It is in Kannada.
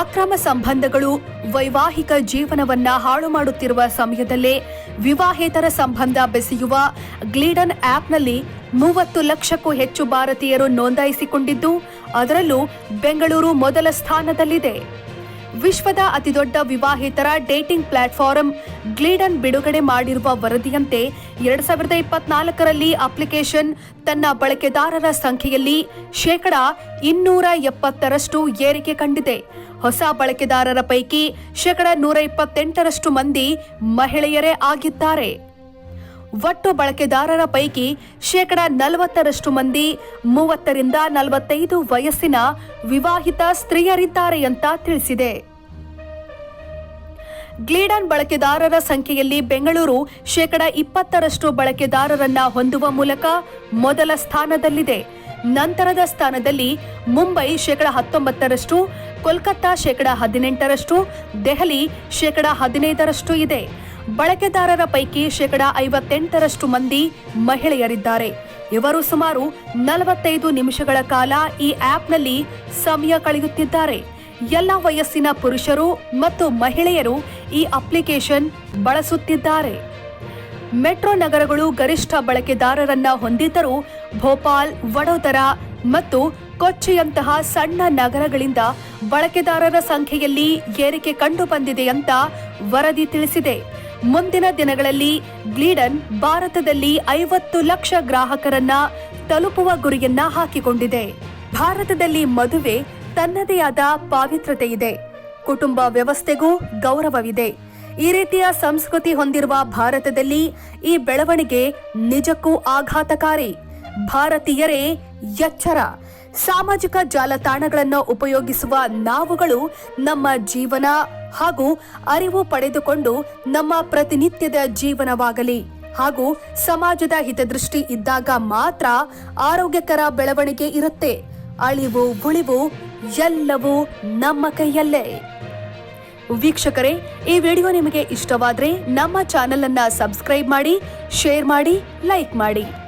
ಅಕ್ರಮ ಸಂಬಂಧಗಳು, ವೈವಾಹಿಕ ಜೀವನವನ್ನ ಹಾಳು ಮಾಡುತ್ತಿರುವ ಸಮಯದಲ್ಲೇ ವಿವಾಹೇತರ ಸಂಬಂಧ ಬೆಸೆಯುವ ಗ್ಲೀಡನ್ ಆಪ್ನಲ್ಲಿ ಮೂವತ್ತು ಲಕ್ಷಕ್ಕೂ ಹೆಚ್ಚು ಭಾರತೀಯರು ನೋಂದಾಯಿಸಿಕೊಂಡಿದ್ದು, ಅದರಲ್ಲೂ ಬೆಂಗಳೂರು ಮೊದಲ ಸ್ಥಾನದಲ್ಲಿದೆ. ವಿಶ್ವದ ಅತಿದೊಡ್ಡ ವಿವಾಹಿತರ ಡೇಟಿಂಗ್ ಪ್ಲಾಟ್ಫಾರಂ ಗ್ಲೀಡನ್ ಬಿಡುಗಡೆ ಮಾಡಿರುವ ವರದಿಯಂತೆ ಎರಡ್ ಸಾವಿರದ ಇಪ್ಪತ್ನಾಲ್ಕರಲ್ಲಿ ಅಪ್ಲಿಕೇಶನ್ ತನ್ನ ಬಳಕೆದಾರರ ಸಂಖ್ಯೆಯಲ್ಲಿ ಶೇಕಡ ಇನ್ನೂರ ಎಪ್ಪತ್ತರಷ್ಟು ಏರಿಕೆ ಕಂಡಿದೆ. ಹೊಸ ಬಳಕೆದಾರರ ಪೈಕಿ ಶೇಕಡ ನೂರ ಇಪ್ಪತ್ತೆಂಟರಷ್ಟು ಮಂದಿ ಮಹಿಳೆಯರೇ ಆಗಿದ್ದಾರೆ. ಒಟ್ಟು ಬಳಕೆದಾರರ ಪೈಕಿ ಶೇಕಡ ನಲವತ್ತರಷ್ಟು ಮಂದಿ ಮೂವತ್ತರಿಂದ ನಲವತ್ತೈದು ವಯಸ್ಸಿನ ವಿವಾಹಿತ ಸ್ತ್ರೀಯರಿದ್ದಾರೆ ಅಂತ ತಿಳಿಸಿದೆ. ಗ್ಲೀಡನ್ ಬಳಕೆದಾರರ ಸಂಖ್ಯೆಯಲ್ಲಿ ಬೆಂಗಳೂರು ಶೇಕಡ ಇಪ್ಪತ್ತರಷ್ಟು ಬಳಕೆದಾರರನ್ನ ಹೊಂದುವ ಮೂಲಕ ಮೊದಲ ಸ್ಥಾನದಲ್ಲಿದೆ. ನಂತರದ ಸ್ಥಾನದಲ್ಲಿ ಮುಂಬೈ ಶೇಕಡ ಹತ್ತೊಂಬತ್ತರಷ್ಟು, ಕೋಲ್ಕತ್ತಾ ಶೇಕಡ ಹದಿನೆಂಟರಷ್ಟು, ದೆಹಲಿ ಶೇಕಡ ಹದಿನೈದರಷ್ಟು ಇದೆ. ಬಳಕೆದಾರರ ಪೈಕಿ ಶೇಕಡಾ ಐವತ್ತೆಂಟರಷ್ಟು ಮಂದಿ ಮಹಿಳೆಯರಿದ್ದಾರೆ. ಇವರು ಸುಮಾರು ನಲವತ್ತೈದು ನಿಮಿಷಗಳ ಕಾಲ ಈ ಆಪ್ನಲ್ಲಿ ಸಮಯ ಕಳೆಯುತ್ತಿದ್ದಾರೆ. ಎಲ್ಲ ವಯಸ್ಸಿನ ಪುರುಷರು ಮತ್ತು ಮಹಿಳೆಯರು ಈ ಅಪ್ಲಿಕೇಶನ್ ಬಳಸುತ್ತಿದ್ದಾರೆ. ಮೆಟ್ರೋ ನಗರಗಳು ಗರಿಷ್ಠ ಬಳಕೆದಾರರನ್ನ ಹೊಂದಿದ್ದರೂ ಭೋಪಾಲ್, ವಡೋದರಾ ಮತ್ತು ಕೊಚ್ಚಿಯಂತಹ ಸಣ್ಣ ನಗರಗಳಿಂದ ಬಳಕೆದಾರರ ಸಂಖ್ಯೆಯಲ್ಲಿ ಏರಿಕೆ ಕಂಡುಬಂದಿದೆ ಅಂತ ವರದಿ ತಿಳಿಸಿದೆ. ಮುಂದಿನ ದಿನಗಳಲ್ಲಿ ಗ್ಲೀಡನ್ ಭಾರತದಲ್ಲಿ ಐವತ್ತು ಲಕ್ಷ ಗ್ರಾಹಕರನ್ನ ತಲುಪುವ ಗುರಿಯನ್ನ ಹಾಕಿಕೊಂಡಿದೆ. ಭಾರತದಲ್ಲಿ ಮದುವೆ ತನ್ನದೇ ಆದ ಪಾವಿತ್ರತೆ ಇದೆ. ಕುಟುಂಬ ವ್ಯವಸ್ಥೆಗೂ ಗೌರವವಿದೆ. ಈ ರೀತಿಯ ಸಂಸ್ಕೃತಿ ಹೊಂದಿರುವ ಭಾರತದಲ್ಲಿ ಈ ಬೆಳವಣಿಗೆ ನಿಜಕ್ಕೂ ಆಘಾತಕಾರಿ. ಭಾರತೀಯರೇ ಎಚ್ಚರ. ಸಾಮಾಜಿಕ ಜಾಲತಾಣಗಳನ್ನು ಉಪಯೋಗಿಸುವ ನಾವುಗಳು ನಮ್ಮ ಜೀವನ ಹಾಗೂ ಅರಿವು ಪಡೆದುಕೊಂಡು ನಮ್ಮ ಪ್ರತಿನಿತ್ಯದ ಜೀವನವಾಗಲಿ. ಹಾಗೂ ಸಮಾಜದ ಹಿತದೃಷ್ಟಿ ಇದ್ದಾಗ ಮಾತ್ರ ಆರೋಗ್ಯಕರ ಬೆಳವಣಿಗೆ ಇರುತ್ತೆ. ಅಳಿವು, ಉಳಿವು ಎಲ್ಲವೂ ನಮ್ಮ ಕೈಯಲ್ಲೇ. ವೀಕ್ಷಕರೇ, ಈ ವಿಡಿಯೋ ನಿಮಗೆ ಇಷ್ಟವಾದರೆ ನಮ್ಮ ಚಾನೆಲ್ ಅನ್ನ ಸಬ್ಸ್ಕ್ರೈಬ್ ಮಾಡಿ, ಶೇರ್ ಮಾಡಿ, ಲೈಕ್ ಮಾಡಿ.